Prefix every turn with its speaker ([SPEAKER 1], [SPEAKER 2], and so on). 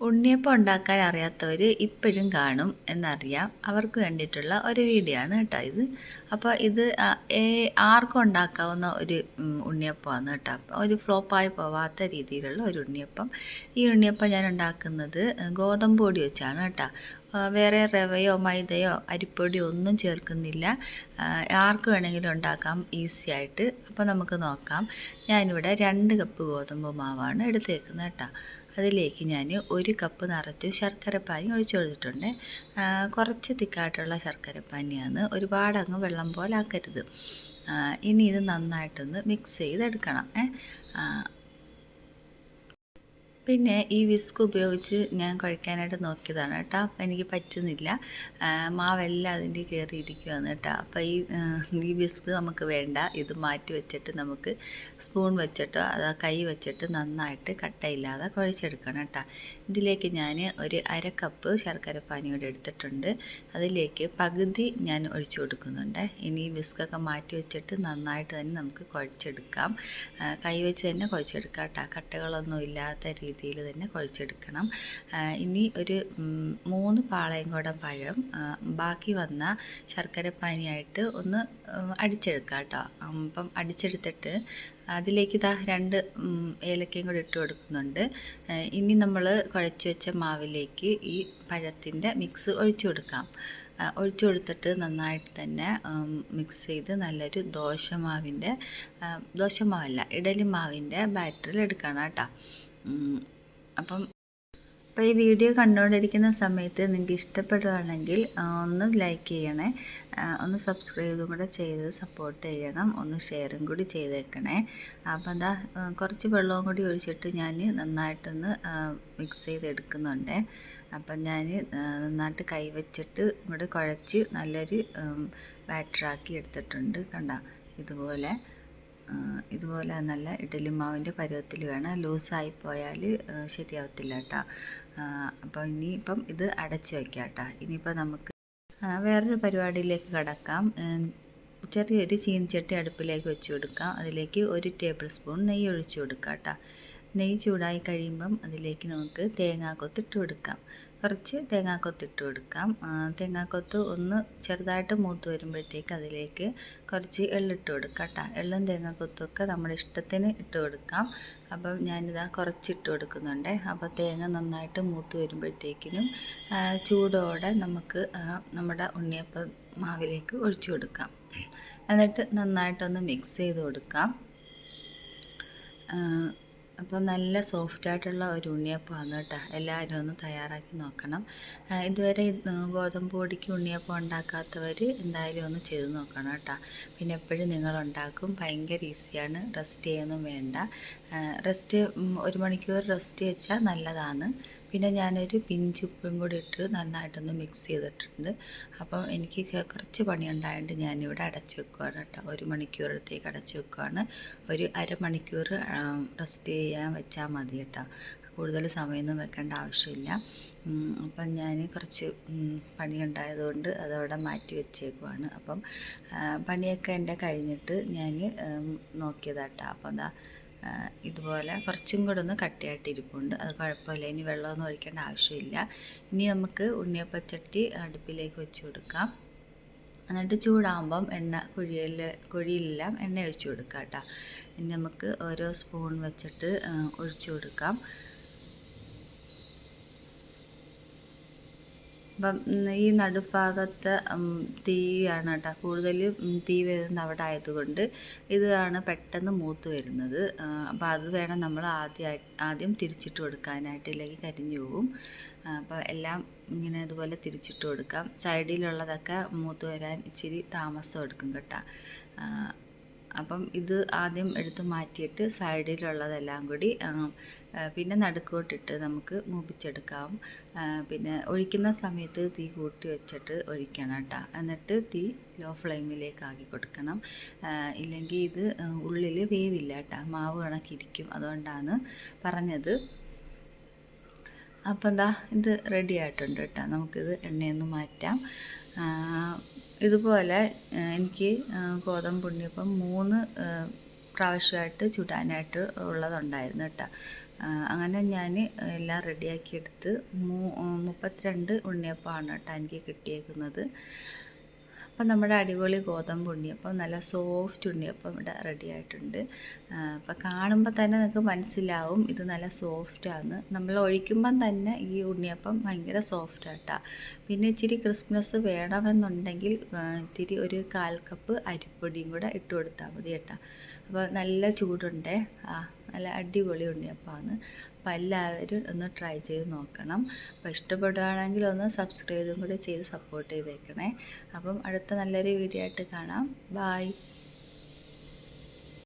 [SPEAKER 1] ഉണ്ണിയപ്പം ഉണ്ടാക്കാൻ അറിയാത്തവർ ഇപ്പോഴും കാണും എന്നറിയാം. അവർക്ക് വേണ്ടിയിട്ടുള്ള ഒരു വീഡിയോ ആണ് കേട്ടോ ഇത്. അപ്പോൾ ഇത് ആർക്കും ഉണ്ടാക്കാവുന്ന ഒരു ഉണ്ണിയപ്പമാണ് കേട്ടോ. ഒരു ഫ്ലോപ്പായി പോവാത്ത രീതിയിലുള്ള ഒരു ഉണ്ണിയപ്പം. ഈ ഉണ്ണിയപ്പം ഞാൻ ഉണ്ടാക്കുന്നത് ഗോതമ്പ് പൊടി വെച്ചാണ് കേട്ടോ. വേറെ റവയോ മൈദയോ അരിപ്പൊടിയോ ഒന്നും ചേർക്കുന്നില്ല. ആർക്ക് വേണമെങ്കിലും ഉണ്ടാക്കാം ഈസി ആയിട്ട്. അപ്പോൾ നമുക്ക് നോക്കാം. ഞാനിവിടെ രണ്ട് കപ്പ് ഗോതമ്പ് മാവാണ് എടുത്തേക്കുന്നത് കേട്ടോ. അതിലേക്ക് ഞാൻ ഒരു കപ്പ് നിറച്ച് ശർക്കരപ്പാനി ഒഴിച്ചു കൊടുത്തിട്ടുണ്ട്. കുറച്ച് തിക്കായിട്ടുള്ള ശർക്കരപ്പാനിയാണ്. ഒരുപാട് അങ്ങ് വെള്ളം പോലെ ആക്കരുത്. ഇനി ഇത് നന്നായിട്ടൊന്ന് മിക്സ് ചെയ്തെടുക്കണം. പിന്നെ ഈ വിസ്ക് ഉപയോഗിച്ച് ഞാൻ കഴിക്കാനായിട്ട് നോക്കിയതാണ് കേട്ടോ. അപ്പം എനിക്ക് പറ്റുന്നില്ല. മാവെല്ലാം അതിന്റെ കയറിയിരിക്കുകയാണ് കേട്ടോ. അപ്പം ഈ ഈ വിസ്ക് നമുക്ക് വേണ്ട. ഇത് മാറ്റി വെച്ചിട്ട് നമുക്ക് സ്പൂൺ വെച്ചിട്ടോ അത് കൈ വെച്ചിട്ട് നന്നായിട്ട് കട്ടയില്ലാതെ കുഴച്ചെടുക്കണം കേട്ടോ. ഇതിലേക്ക് ഞാൻ ഒരു അര കപ്പ് ശർക്കര പാനിയോടെ എടുത്തിട്ടുണ്ട്. അതിലേക്ക് പകുതി ഞാൻ ഒഴിച്ചു കൊടുക്കുന്നുണ്ട്. ഇനി ഈ വിസ്കൊക്കെ മാറ്റി വെച്ചിട്ട് നന്നായിട്ട് തന്നെ നമുക്ക് കുഴച്ചെടുക്കാം. കൈ വെച്ച് തന്നെ കുഴച്ചെടുക്കാം കേട്ടോ. കട്ടകളൊന്നും ഇല്ലാത്ത രീതി രീതിയിൽ തന്നെ കുഴച്ചെടുക്കണം. ഇനി ഒരു മൂന്ന് പാളയും കൂടെ പഴം ബാക്കി വന്ന ശർക്കരപ്പാനിയായിട്ട് ഒന്ന് അടിച്ചെടുക്കാം കേട്ടോ. അപ്പം അടിച്ചെടുത്തിട്ട് അതിലേക്ക് ഇതാ രണ്ട് ഏലക്കയും കൂടി ഇട്ട് കൊടുക്കുന്നുണ്ട്. ഇനി നമ്മൾ കുഴച്ച് വെച്ച മാവിലേക്ക് ഈ പഴത്തിന്റെ മിക്സ് ഒഴിച്ചു കൊടുക്കാം. ഒഴിച്ചു കൊടുത്തിട്ട് നന്നായിട്ട് തന്നെ മിക്സ് ചെയ്ത് നല്ലൊരു ദോശമാവിന്റെ ദോശമാവല്ല ഇഡലി മാവിന്റെ ബാറ്ററിൽ എടുക്കണം കേട്ടോ. അപ്പം അപ്പോൾ ഈ വീഡിയോ കണ്ടുകൊണ്ടിരിക്കുന്ന സമയത്ത് നിങ്ങൾക്ക് ഇഷ്ടപ്പെടുകയാണെങ്കിൽ ഒന്ന് ലൈക്ക് ചെയ്യണേ. ഒന്ന് സബ്സ്ക്രൈബും കൂടെ ചെയ്ത് സപ്പോർട്ട് ചെയ്യണം. ഒന്ന് ഷെയറും കൂടി ചെയ്തേക്കണേ. അപ്പോൾ എന്താ കുറച്ച് വെള്ളവും കൂടി ഒഴിച്ചിട്ട് ഞാൻ നന്നായിട്ടൊന്ന് മിക്സ് ചെയ്തെടുക്കുന്നുണ്ട്. അപ്പം ഞാൻ നന്നായിട്ട് കൈവച്ചിട്ട് ഇങ്ങോട്ട് കുഴച്ച് നല്ലൊരു ബാറ്ററാക്കി എടുത്തിട്ടുണ്ട്. കണ്ട ഇതുപോലെ. ഇതുപോലെ നല്ല ഇഡലി മാവിന്റെ പരുവത്തിൽ വേണം. ലൂസായി പോയാൽ ശരിയാവത്തില്ല കേട്ടോ. അപ്പോൾ ഇനിയിപ്പം ഇത് അടച്ചു വയ്ക്കാം കേട്ടോ. ഇനിയിപ്പോൾ നമുക്ക് വേറൊരു പരിപാടിയിലേക്ക് കടക്കാം. ചെറിയൊരു ചീനിച്ചട്ടി അടുപ്പിലേക്ക് വെച്ച് കൊടുക്കാം. അതിലേക്ക് ഒരു ടേബിൾ സ്പൂൺ നെയ്യ് ഒഴിച്ചു കൊടുക്കാം കേട്ടോ. നെയ്യ് ചൂടായി കഴിയുമ്പം അതിലേക്ക് നമുക്ക് തേങ്ങാക്കൊത്ത് ഇട്ട് കൊടുക്കാം. കുറച്ച് തേങ്ങാക്കൊത്ത് ഇട്ട് കൊടുക്കാം. തേങ്ങാക്കൊത്ത് ഒന്ന് ചെറുതായിട്ട് മൂത്ത് വരുമ്പോഴത്തേക്ക് അതിലേക്ക് കുറച്ച് എള്ളിട്ട് കൊടുക്കാം കേട്ടോ. എള്ളും തേങ്ങാക്കൊത്തൊക്കെ നമ്മുടെ ഇഷ്ടത്തിന് ഇട്ട് കൊടുക്കാം. അപ്പം ഞാനിതാ കുറച്ച് ഇട്ട് കൊടുക്കുന്നുണ്ട്. അപ്പോൾ തേങ്ങ നന്നായിട്ട് മൂത്ത് വരുമ്പോഴത്തേക്കിനും ചൂടോടെ നമുക്ക് നമ്മുടെ ഉണ്ണിയപ്പം മാവിലേക്ക് ഒഴിച്ചു കൊടുക്കാം. എന്നിട്ട് നന്നായിട്ടൊന്ന് മിക്സ് ചെയ്ത് കൊടുക്കാം. അപ്പോൾ നല്ല സോഫ്റ്റ് ആയിട്ടുള്ള ഒരു ഉണ്ണിയപ്പമാണ് കേട്ടോ. എല്ലാവരും ഒന്ന് തയ്യാറാക്കി നോക്കണം. ഇതുവരെ ഗോതമ്പ് പൊടിക്ക് ഉണ്ണിയപ്പം ഉണ്ടാക്കാത്തവർ എന്തായാലും ഒന്ന് ചെയ്ത് നോക്കണം കേട്ടോ. പിന്നെ എപ്പോഴും നിങ്ങൾ ഉണ്ടാക്കും ഭയങ്കര ഈസിയാണ്. റെസ്റ്റ് ചെയ്യൊന്നും വേണ്ട. റെസ്റ്റ് ഒരു മണിക്കൂർ റെസ്റ്റ് വെച്ചാൽ നല്ലതാണ്. പിന്നെ ഞാനൊരു പിഞ്ച് ഉപ്പും കൂടി ഇട്ട് നന്നായിട്ടൊന്ന് മിക്സ് ചെയ്തിട്ടുണ്ട്. അപ്പം എനിക്ക് കുറച്ച് പണി ഉണ്ടായതുകൊണ്ട് ഞാനിവിടെ അടച്ച് വെക്കുവാണ് കേട്ടോ. ഒരു മണിക്കൂറത്തേക്ക് അടച്ച് വെക്കുവാണ്. ഒരു അരമണിക്കൂർ റെസ്റ്റ് ചെയ്യാൻ വെച്ചാൽ മതി കേട്ടോ. കൂടുതൽ സമയമൊന്നും വെക്കേണ്ട ആവശ്യമില്ല. അപ്പം ഞാൻ കുറച്ച് പണി ഉണ്ടായതുകൊണ്ട് അതവിടെ മാറ്റി വെച്ചേക്കുവാണ്. അപ്പം പണിയൊക്കെ എന്റെ കഴിഞ്ഞിട്ട് ഞാൻ നോക്കിയതാട്ടോ അപ്പം എന്താ ഇതുപോലെ കുറച്ചും കൂടെ ഒന്ന് കട്ടിയായിട്ട് ഇരിപ്പുണ്ട് അത് കുഴപ്പമില്ല. ഇനി വെള്ളമൊന്നും ഒഴിക്കേണ്ട ആവശ്യമില്ല. ഇനി നമുക്ക് ഉണ്ണിയപ്പച്ചട്ടി അടുപ്പിലേക്ക് വെച്ച് കൊടുക്കാം. എന്നിട്ട് ചൂടാകുമ്പം എണ്ണ കുഴിയിൽ കുഴിയിലെല്ലാം എണ്ണ ഒഴിച്ചു കൊടുക്കാം കേട്ടോ. ഇനി നമുക്ക് ഓരോ സ്പൂൺ വെച്ചിട്ട് ഒഴിച്ചു കൊടുക്കാം. അപ്പം ഈ നടുഭാഗത്ത് തീയാണ് കേട്ടോ. കൂടുതൽ തീ വരുന്നത് അവിടെ ആയതുകൊണ്ട് ഇതാണ് പെട്ടെന്ന് മൂത്ത് വരുന്നത്. അപ്പോൾ അത് വേണം നമ്മൾ ആദ്യമായി ആദ്യം തിരിച്ചിട്ട് കൊടുക്കാനായിട്ട് ഇല്ലെങ്കിൽ കരിഞ്ഞു പോകും അപ്പോൾ എല്ലാം ഇങ്ങനെ അതുപോലെ തിരിച്ചിട്ട് കൊടുക്കാം. സൈഡിലുള്ളതൊക്കെ മൂത്ത് വരാൻ ഇച്ചിരി താമസം എടുക്കും കേട്ടോ. അപ്പം ഇത് ആദ്യം എടുത്ത് മാറ്റിയിട്ട് സൈഡിലുള്ളതെല്ലാം കൂടി പിന്നെ നടുക്കോട്ടിട്ട് നമുക്ക് മൂപ്പിച്ചെടുക്കാം. പിന്നെ ഒഴിക്കുന്ന സമയത്ത് തീ കൂട്ടി വെച്ചിട്ട് ഒഴിക്കണം കേട്ടോ. എന്നിട്ട് തീ ലോ ഫ്ലെയിമിലേക്ക് ആക്കി കൊടുക്കണം. ഇല്ലെങ്കിൽ ഇത് ഉള്ളിൽ വേവില്ല കേട്ടോ. മാവ് കണക്കിരിക്കും അതുകൊണ്ടാണ് പറഞ്ഞത്. അപ്പം എന്താ ഇത് റെഡി ആയിട്ടുണ്ട് കേട്ടോ. നമുക്കിത് എണ്ണയൊന്ന് മാറ്റാം. ഇതുപോലെ എനിക്ക് ഗോതമ്പ് ഉണ്ണിയപ്പം മൂന്ന് പ്രാവശ്യമായിട്ട് ചുടാനായിട്ട് ഉള്ളതുണ്ടായിരുന്നു കേട്ടോ. അങ്ങനെ ഞാൻ എല്ലാം റെഡിയാക്കി എടുത്ത് മൂ- മുപ്പത്തിരണ്ട് ഉണ്ണിയപ്പമാണ് കേട്ടോ എനിക്ക് കിട്ടിയേക്കുന്നത്. അപ്പം നമ്മുടെ അടിപൊളി ഗോതമ്പ് ഉണ്ണിയപ്പം നല്ല സോഫ്റ്റ് ഉണ്ണിയപ്പം ഇവിടെ റെഡി ആയിട്ടുണ്ട്. അപ്പം കാണുമ്പോൾ തന്നെ നിങ്ങൾക്ക് മനസ്സിലാവും ഇത് നല്ല സോഫ്റ്റാണ് നമ്മൾ ഒഴിക്കുമ്പം തന്നെ ഈ ഉണ്ണിയപ്പം ഭയങ്കര സോഫ്റ്റ് ആട്ടാ. പിന്നെ ഇച്ചിരി ക്രിസ്മസ് വേണമെന്നുണ്ടെങ്കിൽ ഇത്തിരി ഒരു കാൽ കപ്പ് അരിപ്പൊടിയും കൂടെ ഇട്ട് കൊടുത്താൽ മതി കേട്ടോ. അപ്പോൾ നല്ല ചൂടുണ്ടേ? ആ നല്ല അടിപൊളി ഉണ്ണിയപ്പമാണ് അപ്പോൾ എല്ലാവരും ഒന്ന് ട്രൈ ചെയ്ത് നോക്കണം. അപ്പോൾ ഇഷ്ടപ്പെടുകയാണെങ്കിൽ ഒന്ന് സബ്സ്ക്രൈബും കൂടി ചെയ്ത് സപ്പോർട്ട് ചെയ്തേക്കണേ. അപ്പം അടുത്ത നല്ലൊരു വീഡിയോ ആയിട്ട് കാണാം. ബായ്